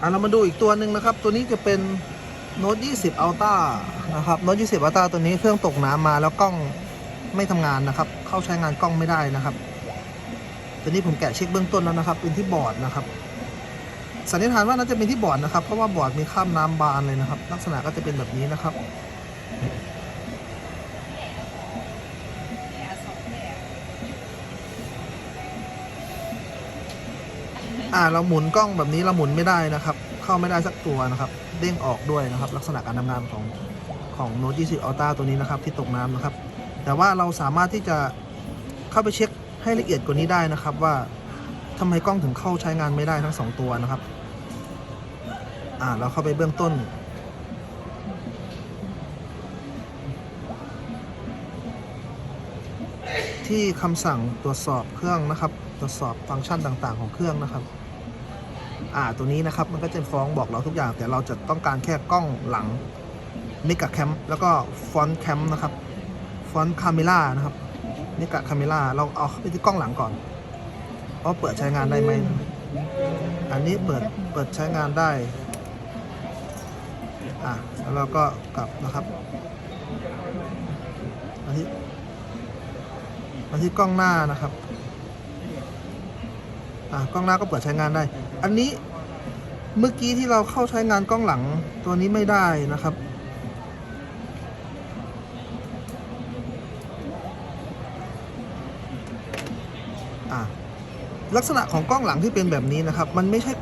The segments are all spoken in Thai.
อะเรามาดูอีกตัวหนึ่งนะครับ ตัวนี้จะเป็นโน้ต20 Ultra นะครับโน้ต20 Ultra ตัวนี้เครื่องตกน้ำมาแล้วกล้องไม่ทำงานนะครับ เข้าใช้งานกล้องไม่ได้นะครับ ตัวนี้ผมแกะเช็คเบื้องต้นแล้วนะครับ เป็นที่บอร์ดนะครับ สันนิษฐานว่าน่าจะเป็นที่บอร์ดนะครับ เพราะว่าบอร์ดมีข้ามน้ำบานเลยนะครับ ลักษณะก็จะเป็นแบบนี้นะครับ อ่าเราหมุนกล้องแบบนี้เราหมุนไม่ได้นะครับ เข้าไม่ได้สักตัวนะครับ เด้งออกด้วยนะครับ ลักษณะการทำงานของของ Note 20 Ultra ตัวนี้นะครับที่ตกน้ำนะครับ แต่ว่าเราสามารถที่จะเข้าไปเช็คให้ละเอียดกว่านี้ได้นะครับ ว่าทำไมกล้องถึงเข้าใช้งานไม่ได้ทั้งสองตัวนะครับ อ่าเราเข้าไปเบื้องต้นที่คำสั่งตรวจสอบเครื่องนะครับ ตรวจสอบฟังก์ชันต่างๆ ของเครื่องนะครับ อ่าตัวนี้นะครับมันก็จะฟ้องบอกเราทุกอย่าง แต่เราจะต้องการแค่กล้องหลังนิกะแคมแล้วก็ฟอนต์แคมนะครับฟอนต์คาเมล่านะครับนิกะคาเมล่าเราเอาไปที่กล้องหลังก่อนว่าเปิดใช้งานได้ไหมอันนี้เปิดเปิดใช้งานได้อ่าแล้วเราก็กลับนะครับมาที่มาที่กล้องหน้านะครับอ่ากล้องหน้าก็เปิดใช้งานได้ อันนี้เมื่อกี้ที่เราเข้าใช้งานกล้องหลังตัวนี้ไม่ได้นะครับอ่าลักษณะของกล้องหลังที่เป็นแบบนี้นะครับ มันไม่ใช่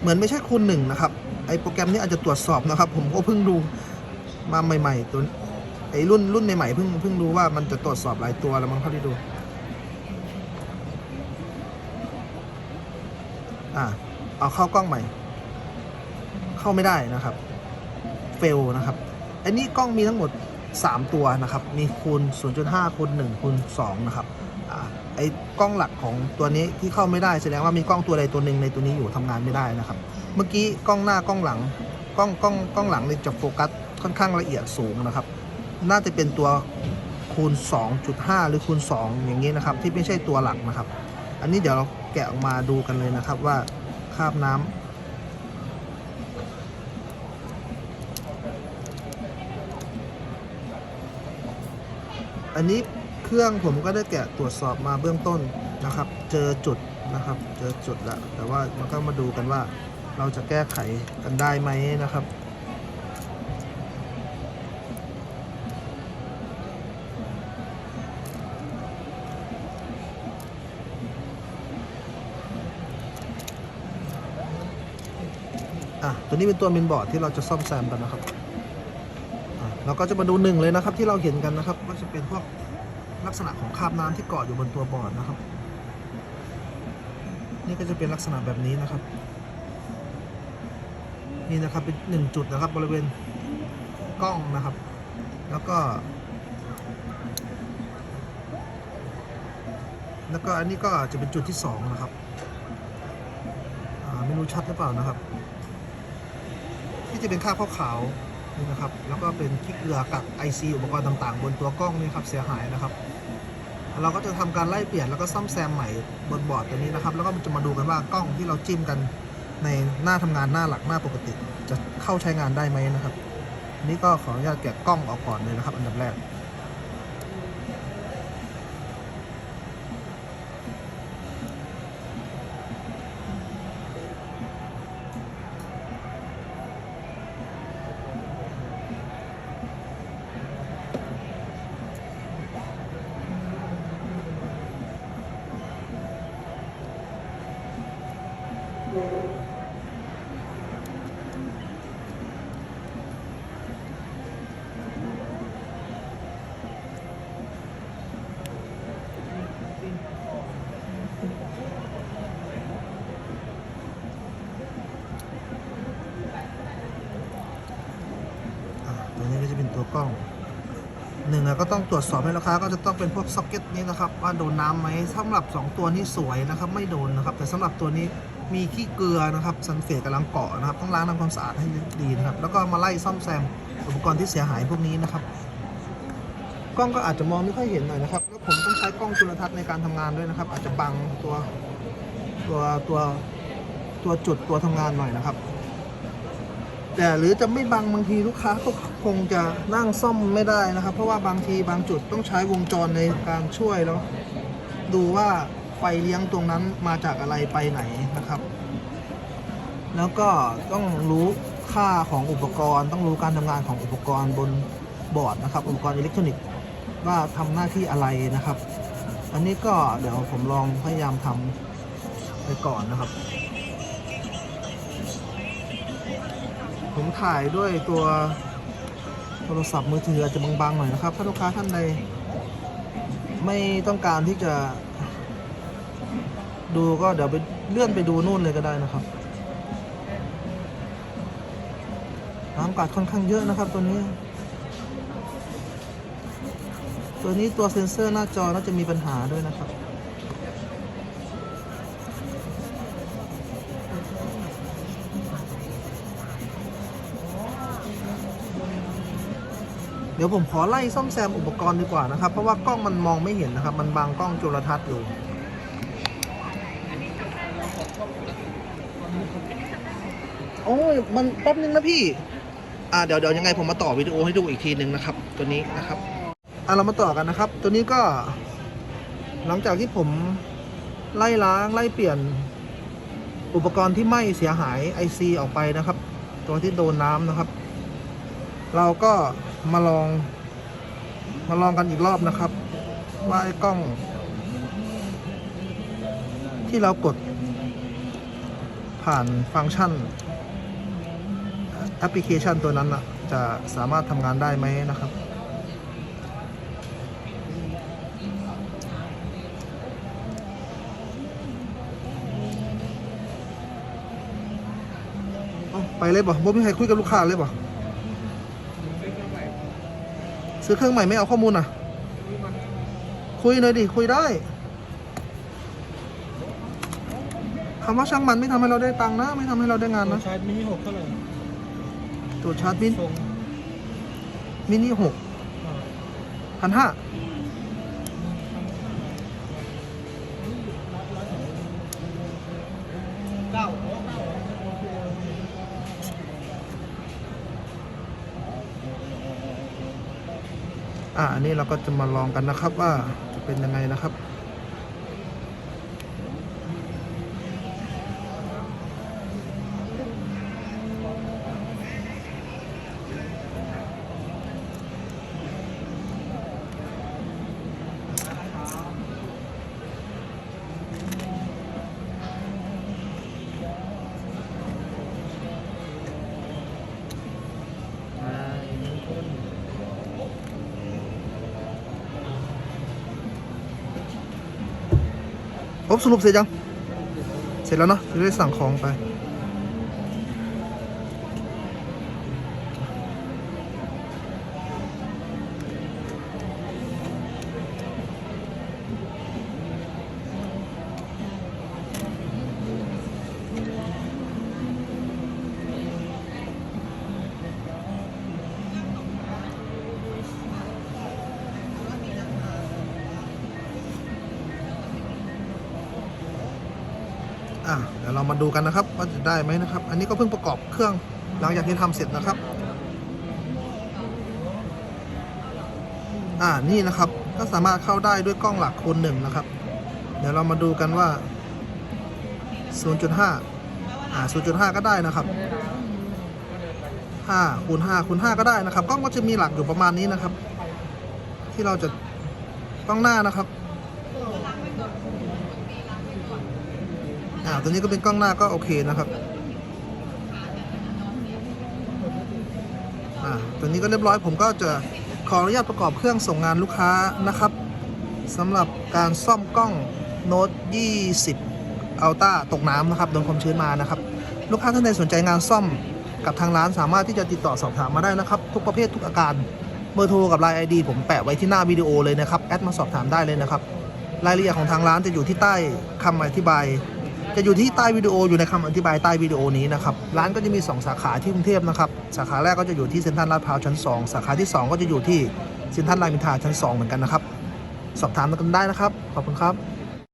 เหมือนไม่ใช่คูณหนึ่งนะครับ ไอโปรแกรมนี้อาจจะตรวจสอบนะครับ ผมก็เพิ่งดูมาใหม่ ๆ ตัวไอรุ่นรุ่นใหม่ๆเพิ่งเพิ่งรู้ว่ามันจะตรวจสอบหลายตัวแล้วมั้งเท่าที่ดู อ่าเอาเข้ากล้องใหม่ เข้าไม่ได้นะครับ เฟลนะครับ อันนี้กล้องมีทั้งหมด 3 ตัวนะครับ มีคูณ 0.5คูณ1คูณ2นะครับอไอ้กล้องหลักของตัวนี้ที่เข้าไม่ได้แสดงว่ามีกล้องตัวใดตัวหนึ่งในตัวนี้อยู่ทำงานไม่ได้นะครับ เมื่อกี้กล้องหน้ากล้องหลังกล้องกล้องกล้องหลังเนี่ยจะโฟกัสค่อนข้างละเอียดสูงนะครับ น่าจะเป็นตัวคูณ 2.5 หรือคูณ 2 อย่างนี้นะครับ ที่ไม่ใช่ตัวหลักนะครับ อันนี้เดี๋ยวเรา แกะออกมาดูกันเลยนะครับว่าคราบน้ำอันนี้เครื่องผมก็ได้แกะตรวจสอบมาเบื้องต้นนะครับ เจอจุดนะครับ เจอจุดแล้วแต่ว่ามันก็มาดูกันว่าเราจะแก้ไขกันได้ไหมนะครับ อะตัวนี้เป็นตัวเมนบอร์ดที่เราจะซ่อมแซมกันนะครับอะเราก็จะมาดูหนึ่งเลยนะครับ ที่เราเห็นกันนะครับ ก็จะเป็นพวกลักษณะของคราบน้ำที่เกาะอยู่บนตัวบอร์ดนะครับ นี่ก็จะเป็นลักษณะแบบนี้นะครับ นี่นะครับเป็นหนึ่งจุดนะครับบริเวณกล้องนะครับ แล้วก็ แล้วก็อันนี้ก็จะเป็นจุดที่สองนะครับไม่รู้ชัดหรือเปล่านะครับ ที่จะเป็นค่าวขาวๆนี่นะครับ แล้วก็เป็นขี้เกลือกับ IC อุปกรณ์ต่างๆ บนตัวกล้องนี่ครับเสียหายนะครับ เราก็จะทำการไล่เปลี่ยนแล้วก็ซ่อมแซมใหม่บนบอร์ดตัวนี้นะครับ แล้วก็จะมาดูกันว่ากล้องที่เราจิ้มกันในหน้าทำงานหน้าหลักหน้าปกติ จะเข้าใช้งานได้ไหมนะครับ นี่ก็ขออนุญาตแกะกล้องออกก่อนเลยนะครับ อันดับแรก นึ่งอก็ต้องตรวจสอบให้ลูกค้าก็จะต้องเป็นพวกซ็อกเก็ตนี้นะครับว่าโดนน้ำไหมสำหรับ 2 ตัวนี้สวยนะครับไม่โดนนะครับ แต่สำหรับตัวนี้มีขี้เกลือนะครับซันเฟตกำลังเกาะนะครับต้องล้างทำความสะอาดให้ดีนะครับแล้วก็มาไล่ซ่อมแซมอุปกรณ์ที่เสียหายพวกนี้นะครับกล้องก็อาจจะมองไม่ค่อยเห็นหน่อยนะครับแล้วผมต้องใช้กล้องจุลทรรศน์ในการทำงานด้วยนะครับ อาจจะบังตัวตัวตัวตัวตัวจุดตัวทำงานหน่อยนะครับ แต่หรือจะไม่บังบางทีลูกค้าก็ คงจะนั่งซ่อมไม่ได้นะครับ เพราะว่าบางทีบางจุดต้องใช้วงจรในการช่วยแล้วดูว่าไฟเลี้ยงตรงนั้นมาจากอะไรไปไหนนะครับ แล้วก็ต้องรู้ค่าของอุปกรณ์ ต้องรู้การทำงานของอุปกรณ์บนบอร์ดนะครับ อุปกรณ์อิเล็กทรอนิกส์ว่าทำหน้าที่อะไรนะครับ อันนี้ก็เดี๋ยวผมลองพยายามทำไปก่อนนะครับ ผมถ่ายด้วยตัว โทรศัพท์มือถืออาจจะบางๆหน่อยนะครับ ถ้าลูกค้าท่านใด ไม่ต้องการที่จะ ดูก็เดี๋ยวไปเลื่อนไปดูนู่นเลยก็ได้นะครับน้ำกัดค่อนข้างเยอะนะครับตัวนี้ ตัวนี้ตัวเซ็นเซอร์หน้าจอน่าจะมีปัญหาด้วยนะครับ เดี๋ยวผมขอไล่ซ่อมแซมอุปกรณ์ดีกว่านะครับ เพราะว่ากล้องมันมองไม่เห็นนะครับ มันบังกล้องจุลทรรศน์อยู่โอ้ยมันแป๊บนึงนะพี่ อ่าเดี๋ยวเดี๋ยวยังไงผมมาต่อวิดีโอให้ดูอีกทีหนึ่งนะครับ ตัวนี้นะครับอะเรามาต่อกันนะครับ ตัวนี้ก็ หลังจากที่ผมไล่ล้างไล่เปลี่ยนอุปกรณ์ที่ไหม้เสียหาย IC ออกไปนะครับ ตัวที่โดนน้ำนะครับ เราก็มาลอง มาลองกันอีกรอบนะครับ ว่าไอ้กล้อง ที่เรากด ผ่านฟังก์ชันแอปพลิเคชันตัวนั้นนะจะสามารถทำงานได้ไหมนะครับไปเลยบ่บ่มีใครคุยกับลูกค้าเลยบ่ ซื้อเครื่องใหม่ไม่เอาข้อมูลอะ คุยเลยดิ คุยได้คำว่าช่างมันไม่ทำให้เราได้ตังค์นะ ไม่ทำให้เราได้งานนะ ชาร์จมินิหกเท่าไหร่ตัวชาร์จมินทรงมินิหกพันห้า อ่าอันนี้เราก็จะมาลองกันนะครับว่าจะเป็นยังไงนะครับ บสรุปเสร็จยัง เสร็จแล้วเนาะจะได้สั่งของไป อะเดี๋ยวเรามาดูกันนะครับ ว่าจะได้ไหมนะครับ อันนี้ก็เพิ่งประกอบเครื่องหลังจากที่ทำเสร็จนะครับ อ่านี่นะครับ ก็สามารถเข้าได้ด้วยกล้องหลักคูณหนึ่งนะครับ เดี๋ยวเรามาดูกันว่า 0.5 อ่า 0.5 ก็ได้นะครับ5คูณ5คูณ5ก็ได้นะครับ กล้องก็จะมีหลักอยู่ประมาณนี้นะครับ ที่เราจะกล้องหน้านะครับ อ่าตัวนี้ก็เป็นกล้องหน้าก็โอเคนะครับอ่าตัวนี้ก็เรียบร้อยผมก็จะขออนุญาตประกอบเครื่องส่งงานลูกค้านะครับสำหรับการซ่อมกล้องโน้ต20อัลต้าตกน้ำนะครับโดนความชื้นมานะครับ ลูกค้าท่านใดสนใจงานซ่อมกับทางร้านสามารถที่จะติดต่อสอบถามมาได้นะครับ ทุกประเภททุกอาการเบอร์โทรกับไลน์ไอดีผมแปะไว้ที่หน้าวิดีโอเลยนะครับ แอดมาสอบถามได้เลยนะครับ รายละเอียดของทางร้านจะอยู่ที่ใต้คำอธิบาย จะอยู่ที่ใต้วิดีโออยู่ในคำอธิบายใต้วิดีโอนี้นะครับร้านก็จะมี 2 สาขาที่กรุงเทพนะครับสาขาแรกก็จะอยู่ที่เซ็นทรัลลาดพร้าวชั้น 2 สาขาที่ 2 ก็จะอยู่ที่เซ็นทรัลรามอินทราชั้น 2 เหมือนกันนะครับ สอบถามกันได้นะครับ ขอบคุณครับ